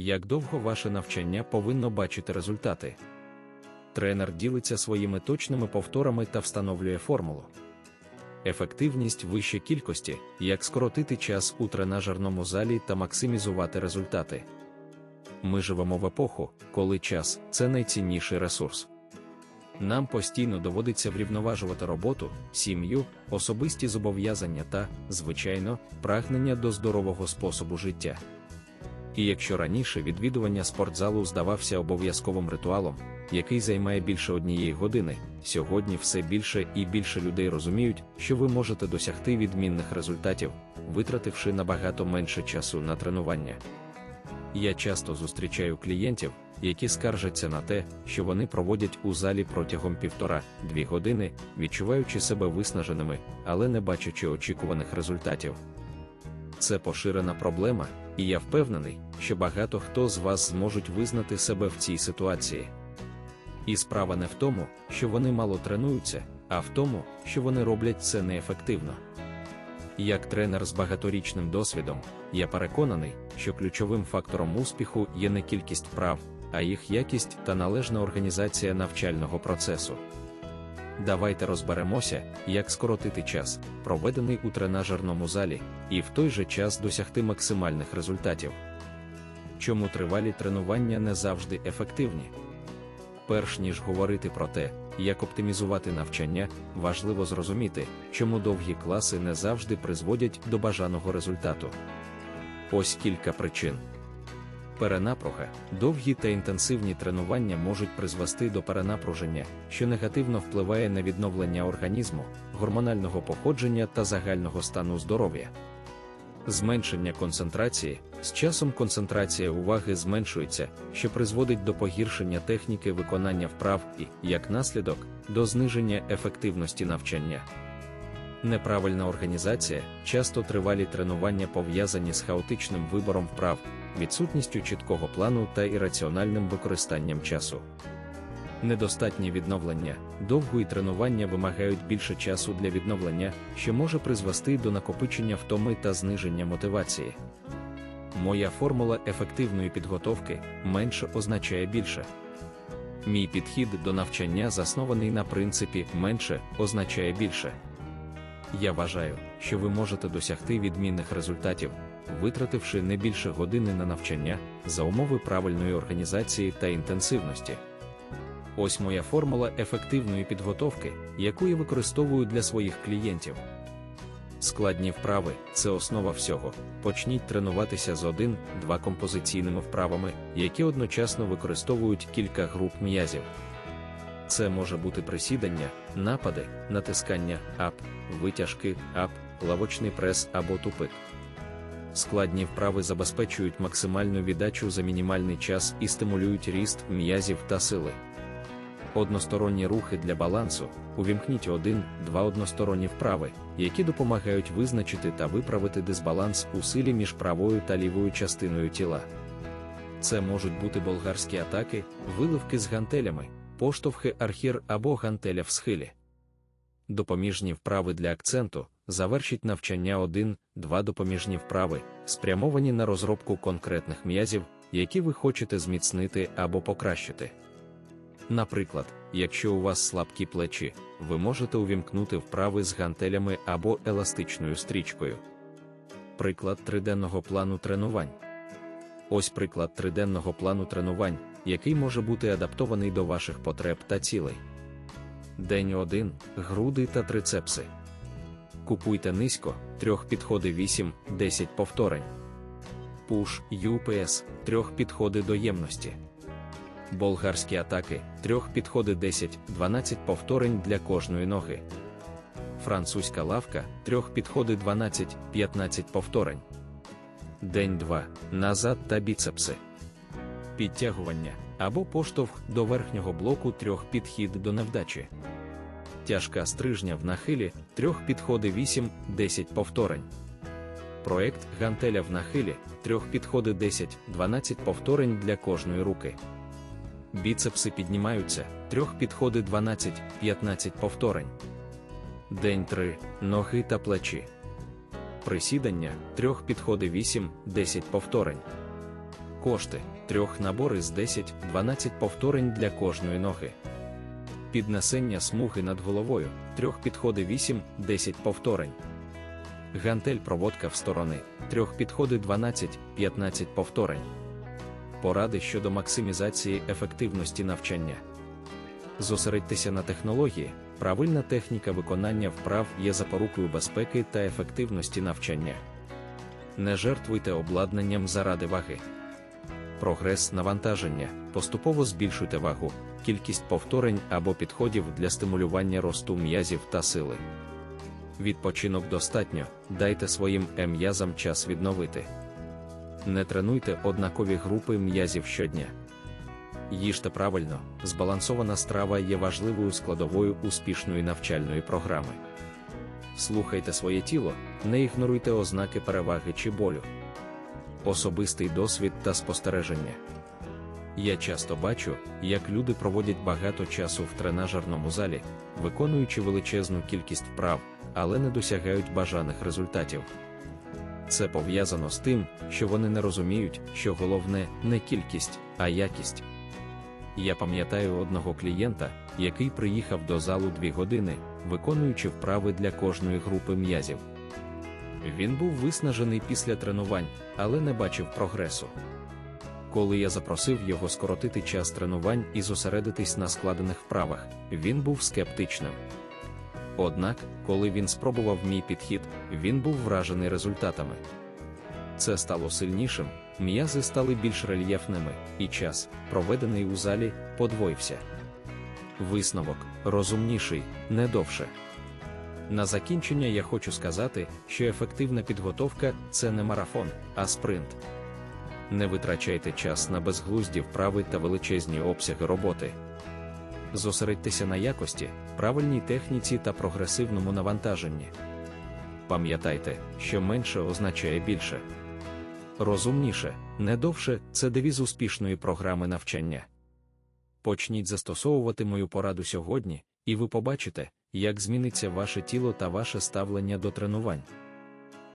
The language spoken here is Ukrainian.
Як довго ваше навчання повинно бачити результати? Тренер ділиться своїми точними повторами та встановлює формулу. Ефективність вище кількості, як скоротити час у тренажерному залі та максимізувати результати. Ми живемо в епоху, коли час це найцінніший ресурс. Нам постійно доводиться врівноважувати роботу, сім'ю, особисті зобов'язання та, звичайно, прагнення до здорового способу життя. І якщо раніше відвідування спортзалу здавався обов'язковим ритуалом, який займає більше однієї години, сьогодні все більше і більше людей розуміють, що ви можете досягти відмінних результатів, витративши набагато менше часу на тренування. Я часто зустрічаю клієнтів, які скаржаться на те, що вони проводять у залі протягом півтора-дві години, відчуваючи себе виснаженими, але не бачачи очікуваних результатів. Це поширена проблема, і я впевнений, що багато хто з вас зможуть визнати себе в цій ситуації. І справа не в тому, що вони мало тренуються, а в тому, що вони роблять це неефективно. Як тренер з багаторічним досвідом, я переконаний, що ключовим фактором успіху є не кількість вправ, а їх якість та належна організація навчального процесу. Давайте розберемося, як скоротити час, проведений у тренажерному залі, і в той же час досягти максимальних результатів. Чому тривалі тренування не завжди ефективні? Перш ніж говорити про те, як оптимізувати навчання, важливо зрозуміти, чому довгі класи не завжди призводять до бажаного результату. Ось кілька причин. Перенапруга, довгі та інтенсивні тренування можуть призвести до перенапруження, що негативно впливає на відновлення організму, гормонального походження та загального стану здоров'я. Зменшення концентрації з часом концентрація уваги зменшується, що призводить до погіршення техніки виконання вправ і, як наслідок, до зниження ефективності навчання. Неправильна організація, часто тривалі тренування пов'язані з хаотичним вибором вправ, відсутністю чіткого плану та ірраціональним використанням часу. Недостатнє відновлення, довго і тренування вимагають більше часу для відновлення, що може призвести до накопичення втоми та зниження мотивації. Моя формула ефективної підготовки менше означає більше. Мій підхід до навчання заснований на принципі менше означає більше. Я вважаю, що ви можете досягти відмінних результатів, витративши не більше години на навчання за умови правильної організації та інтенсивності. Ось моя формула ефективної підготовки, яку я використовую для своїх клієнтів. Складні вправи це основа всього. Почніть тренуватися з один-два композиційними вправами, які одночасно використовують кілька груп м'язів. Це може бути присідання, напади, натискання, ап, витяжки, ап, лавочний прес або тупик. Складні вправи забезпечують максимальну віддачу за мінімальний час і стимулюють ріст м'язів та сили. Односторонні рухи для балансу, увімкніть один-два односторонні вправи, які допомагають визначити та виправити дисбаланс у силі між правою та лівою частиною тіла. Це можуть бути болгарські атаки, виливки з гантелями, поштовхи архір або гантеля в схилі. Допоміжні вправи для акценту завершіть навчання один-два допоміжні вправи, спрямовані на розробку конкретних м'язів, які ви хочете зміцнити або покращити. Наприклад, якщо у вас слабкі плечі, ви можете увімкнути вправи з гантелями або еластичною стрічкою. Приклад триденного плану тренувань. Ось приклад триденного плану тренувань, який може бути адаптований до ваших потреб та цілей. День 1. Груди та трицепси. Купуйте низько, трьох підходи 8-10 повторень. Пуш UPS, трьох підходи до ємності. Болгарські атаки, трьох підходи 10-12 повторень для кожної ноги. Французька лавка, трьох підходи 12-15 повторень. День 2. Назад та біцепси. Підтягування або поштовх до верхнього блоку трьох підхід до невдачі. Тяжка стрижня в нахилі, трьох підходи 8-10 повторень. Проект гантеля в нахилі, трьох підходи 10-12 повторень для кожної руки. Біцепси піднімаються, трьох підходи 12-15 повторень. День 3. Ноги та плечі. Присідання, трьох підходи 8-10 повторень. Кошти трьох набори з 10-12 повторень для кожної ноги. Піднесення смуги над головою, трьох підходи 8-10 повторень. Гантель проводка в сторони, трьох підходи 12-15 повторень. Поради щодо максимізації ефективності навчання. Зосередьтеся на технології, правильна техніка виконання вправ є запорукою безпеки та ефективності навчання. Не жертвуйте обладнанням заради ваги. Прогрес навантаження. Поступово збільшуйте вагу, кількість повторень або підходів для стимулювання росту м'язів та сили. Відпочинок достатньо, дайте своїм м'язам час відновити. Не тренуйте однакові групи м'язів щодня. Їжте правильно, збалансована страва є важливою складовою успішної навчальної програми. Слухайте своє тіло, не ігноруйте ознаки переваги чи болю. Особистий досвід та спостереження. Я часто бачу, як люди проводять багато часу в тренажерному залі, виконуючи величезну кількість вправ, але не досягають бажаних результатів. Це пов'язано з тим, що вони не розуміють, що головне не кількість, а якість. Я пам'ятаю одного клієнта, який приїхав до залу дві години, виконуючи вправи для кожної групи м'язів. Він був виснажений після тренувань, але не бачив прогресу. Коли я запросив його скоротити час тренувань і зосередитись на складених вправах, він був скептичним. Однак, коли він спробував мій підхід, він був вражений результатами. Це стало сильнішим, м'язи стали більш рельєфними, і час, проведений у залі, подвоївся. Висновок розумніший, не довше. На закінчення я хочу сказати, що ефективна підготовка це не марафон, а спринт. Не витрачайте час на безглузді вправи та величезні обсяги роботи. Зосередьтеся на якості, правильній техніці та прогресивному навантаженні. Пам'ятайте, що менше означає більше. Розумніше, не довше це девіз успішної програми навчання. Почніть застосовувати мою пораду сьогодні, і ви побачите, як зміниться ваше тіло та ваше ставлення до тренувань.